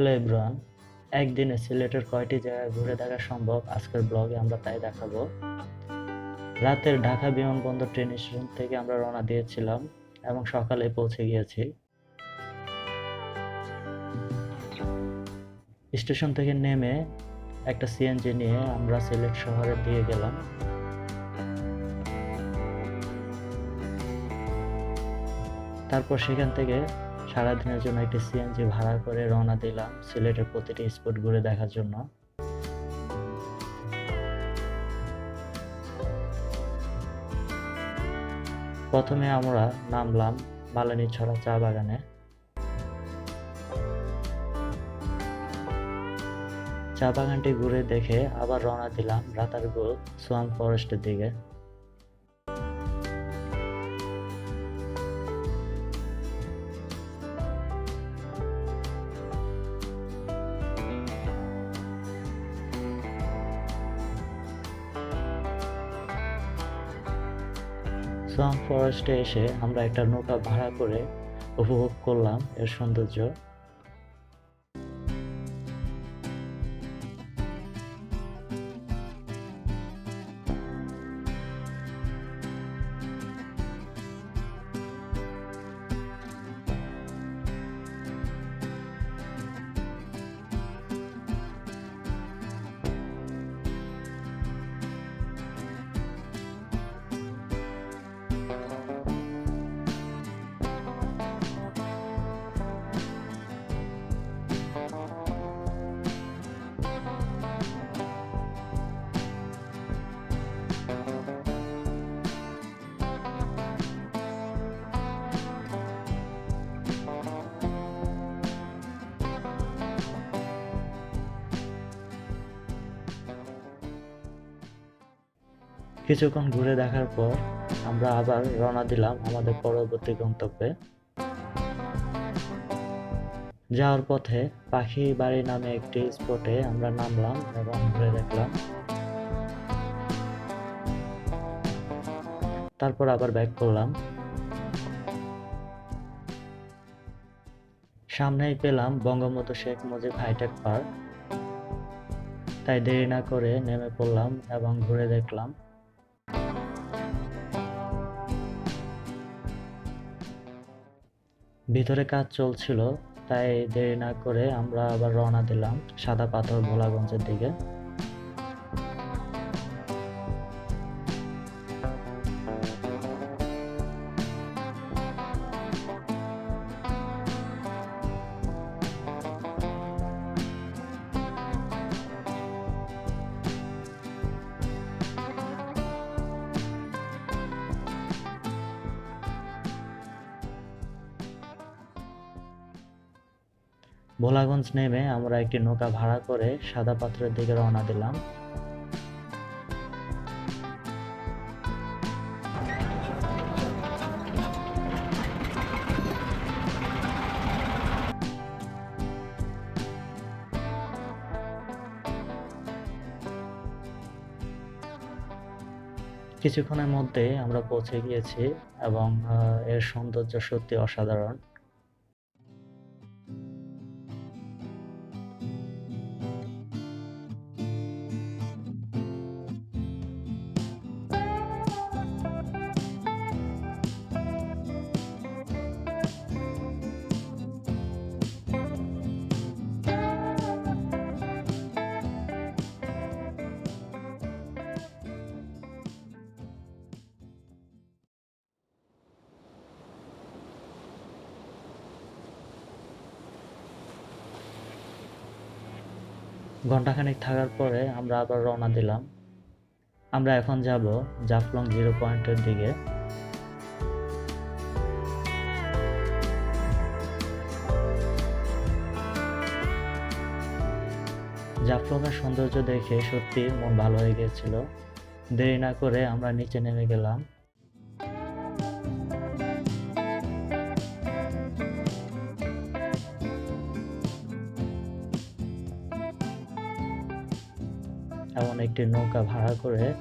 Hello everyone, একদিনে সিলেটের কয়টি জায়গায় ঘুরে দেখা সম্ভব? আজকের ব্লগে আমরা তাই দেখাবো। রাতের ঢাকা বিমানবন্দর ট্রেন স্টেশন থেকে আমরা রওনা দিয়েছিলাম এবং সকালে পৌঁছে গিয়েছি। স্টেশন থেকে নেমে একটা সিএনজি নিয়ে আমরা সিলেট শহরের দিকে গেলাম। তারপর সেখান থেকে সারাদিনের জন্য একটি সিএনজি ভাড়া করে রওনা দিলাম সিলেটের প্রতিটি স্পট ঘুরে দেখার জন্য। প্রথমে আমরা নামলাম বালানীছড়া চা বাগানে। চা বাগানটি ঘুরে দেখে আবার রওনা দিলাম রাতারগুল সোয়াম ফরেস্টের দিকে। সোয়াম ফরেস্টে এসে আমরা একটা নৌকা ভাড়া করে উপভোগ করলাম এর সৌন্দর্য। কিছুক্ষণ ঘুরে দেখার পর আমরা আবার রওনা দিলাম আমাদের পরবর্তী গন্তব্যে। যাওয়ার পথে পাখি বাড়ি নামে একটি স্পটে আমরা নামলাম এবং ঘুরে দেখলাম। তারপর আবার ব্যাক করলাম। সামনেই পেলাম বঙ্গবন্ধু শেখ মুজিব হাইটেক পার্ক তাই দেরি না করে নেমে পড়লাম এবং ঘুরে দেখলাম। ভিতরে কাজ চলছিল, তাই দেরি না করে আমরা আবার রওনা দিলাম সাদা পাথর ভোলাগঞ্জের দিকে। ভোলাগঞ্জ নেমে আমরা একটি নৌকা ভাড়া করে সাদা পাথরের দিকে রওনা দিলাম। কিছুক্ষণের মধ্যে আমরা পৌঁছে গিয়েছি এবং এর সৌন্দর্য সত্যি অসাধারণ। ঘন্টাখানেক থাকার পরে আমরা আবার রওনা দিলাম। আমরা এখন যাব জাফলং জিরো পয়েন্টের দিকে। জাফলংয়ের সৌন্দর্য দেখে সত্যি মন ভালো হয়ে গিয়েছিল দেরি না করে আমরা নিচে নেমে গেলাম। এমন একটি নৌকা ভাড়া করে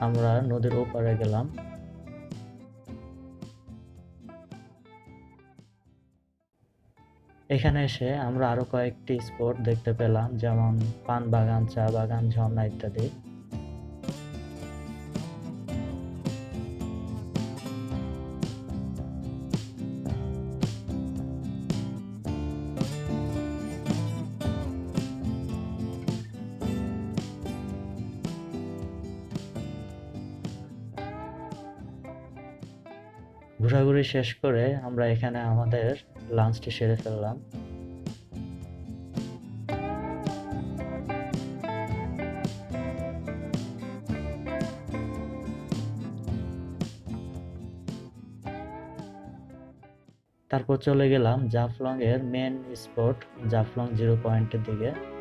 আমরা নদীর ওপারে গেলাম। এখানে এসে আমরা আরও কয়েকটি স্পট দেখতে পেলাম, যেমন পান বাগান চা বাগান, ঝর্ণা ইত্যাদি। ঘোরাঘুরি শেষ করে আমরা এখানে আমাদের লাঞ্চটি সেরে ফেললাম। তারপর চলে গেলাম জাফলং এর মেন স্পট জাফলং জিরো পয়েন্টের দিকে।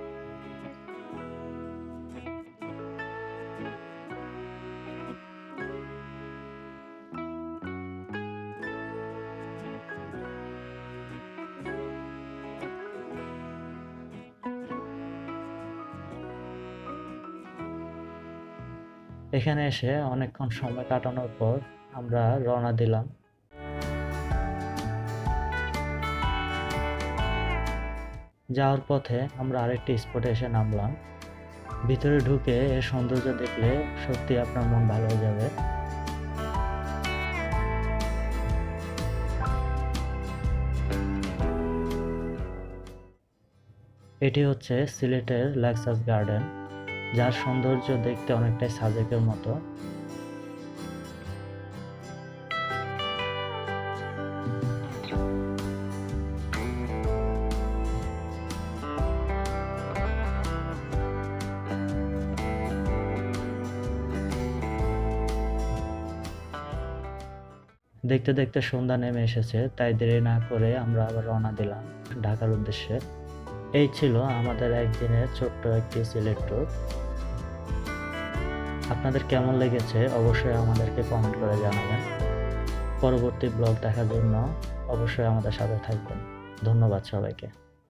এখানে এসে অনেকক্ষণ সময় কাটানোর পর আমরা রওনা দিলাম। যাওয়ার পথে আমরা আরেকটি স্পটে এসে নামলাম। ভিতরে ঢুকে এর সৌন্দর্য দেখলে সত্যি আপনার মন ভালো হয়ে যাবে। এটি হচ্ছে সিলেটের লাক্সাস গার্ডেন যার সৌন্দর্য দেখতে অনেকটাই সাজেকের মতো। দেখতে দেখতে সন্ধ্যা নেমে এসেছে, তাই দেরি না করে আমরা আবার রওনা দিলাম ঢাকার উদ্দেশ্যে। এই ছিল আমাদের একদিনের ছোট্ট একটি সিলেট ট্যুর আপনাদের কেমন লেগেছে অবশ্যই আমাদেরকে কমেন্ট করে জানাবেন। পরবর্তী ব্লগ দেখার জন্য অবশ্যই আমাদের সাথে থাকবেন। ধন্যবাদ সবাইকে।